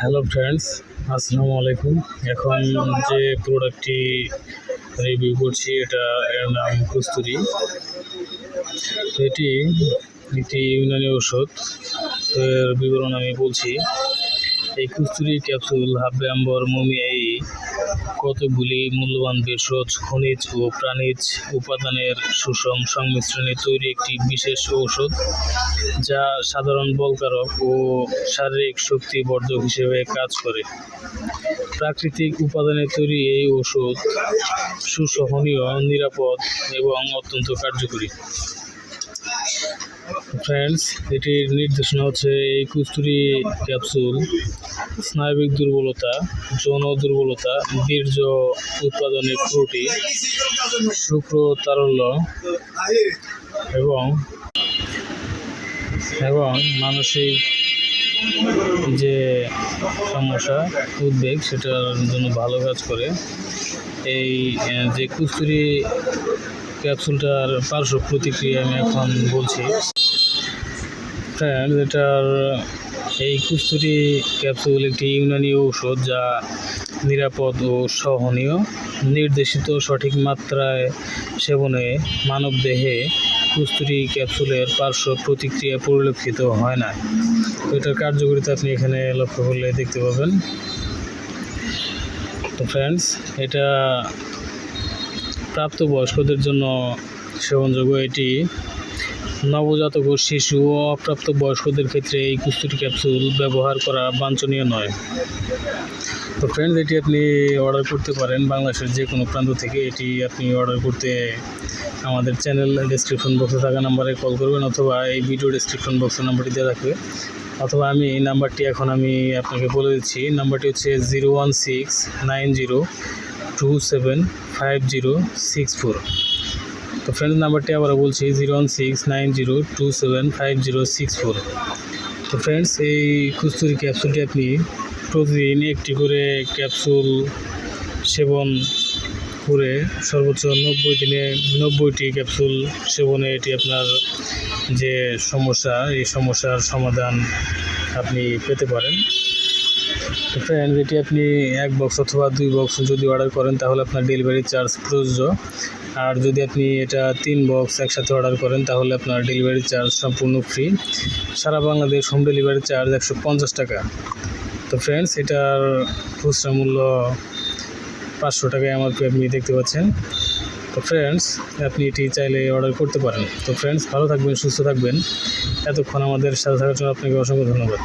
Hello friends আসসালামু আলাইকুম। এখন যে প্রোডাক্টটি রিভিউ করছি, এটা এর নাম কস্তুরি। এটি একটি ইউনানি ওষুধ এর বিবরণ আমি বলছি। এই কস্তুরি ক্যাপসুল হাব্বে আম্বর মমিয়াই কতগুলি মূল্যবান ভেষজ, খনিজ ও প্রাণীজ উপাদানের সুষম সংমিশ্রণে তৈরি একটি বিশেষ ঔষধ, যা সাধারণ বলকারক ও শারীরিক শক্তি বর্ধক হিসেবে কাজ করে। প্রাকৃতিক উপাদানে তৈরি এই ওষুধ সুসহনীয়, নিরাপদ এবং অত্যন্ত কার্যকরী। ফ্রেন্ডস এটির নির্দেশনা হচ্ছে এই কুস্তুরি ক্যাপসুল স্নায়বিক দুর্বলতা, যৌন দুর্বলতা, বীর্য উৎপাদনে ত্রুটি, শুক্র তারল্য এবং এবং মানসিক যে সমস্যা, উদ্বেগ, সেটার জন্য ভালো কাজ করে। এই যে কুস্তুরি ক্যাপসুলটার পার্শ্ব প্রতিক্রিয়া আমি এখন বলছি। ফ্রেন্ড এটার এই কুস্তুরি ক্যাপসুল একটি ইউনানি ঔষধ যা নিরাপদ ও সহনীয়, নির্দেশিত সঠিক মাত্রায় সেবনে মানবদেহে কুস্তুরি ক্যাপসুলের পার্শ্ব প্রতিক্রিয়া পরিলক্ষিত হয় না। এটার কার্যকারিতা আপনি এখানে লক্ষ্য করলে দেখতে পাবেন। তো ফ্রেন্ডস এটা প্রাপ্তবয়স্কদের জন্য সেবনযোগ্য এটি। নবজাতক শিশু ও অপ্রাপ্ত বয়স্কদের ক্ষেত্রে এই কুস্তুরি ক্যাপসুল ব্যবহার করা বাঞ্ছনীয় নয়। তো ফ্রেন্ডস এটি আপনি অর্ডার করতে পারেন বাংলাদেশের যে কোনো প্রান্ত থেকে। এটি আপনি অর্ডার করতে আমাদের চ্যানেল ডিসক্রিপশন বক্সে থাকা নাম্বারে কল করবেন অথবা এই ভিডিও ডিসক্রিপশন বক্সের নাম্বারটি দেওয়া থাকবে। অথবা আমি এই নাম্বারটি এখন আমি আপনাকে বলে দিচ্ছি। নাম্বারটি হচ্ছে zero one six nine zero two seven five zero six four. তো ফ্রেন্ড নাম্বারটি আবার বলছি, zero one six nine zero two seven five zero six four. তো ফ্রেন্ডস এই কুস্তুরি ক্যাপসুলটি আপনি প্রতিদিন একটি করে ক্যাপসুল সেবন করে সর্বোচ্চ নব্বই দিনে নব্বইটি ক্যাপসুল সেবনে এটি আপনার যে সমস্যা, এই সমস্যার সমাধান আপনি পেতে পারেন। তো ফ্রেন্ড এটি আপনি এক বক্স অথবা দুই বক্স যদি অর্ডার করেন, তাহলে আপনার ডেলিভারি চার্জ প্রযোজ্য। আর যদি আপনি এটা তিন বক্স একসাথে অর্ডার করেন, তাহলে আপনার ডেলিভারি চার্জ সম্পূর্ণ ফ্রি সারা বাংলাদেশ হোম ডেলিভারি চার্জ একশো পঞ্চাশ টাকা। তো ফ্রেন্ডস এটার খুচরা মূল্য পাঁচশো টাকায় আমার আপনি দেখতে পাচ্ছেন। তো ফ্রেন্ডস আপনি এটি চাইলে অর্ডার করতে পারেন। তো ফ্রেন্ডস ভালো থাকবেন, সুস্থ থাকবেন। এতক্ষণ আমাদের সাথে থাকার জন্য আপনাকে অসংখ্য ধন্যবাদ।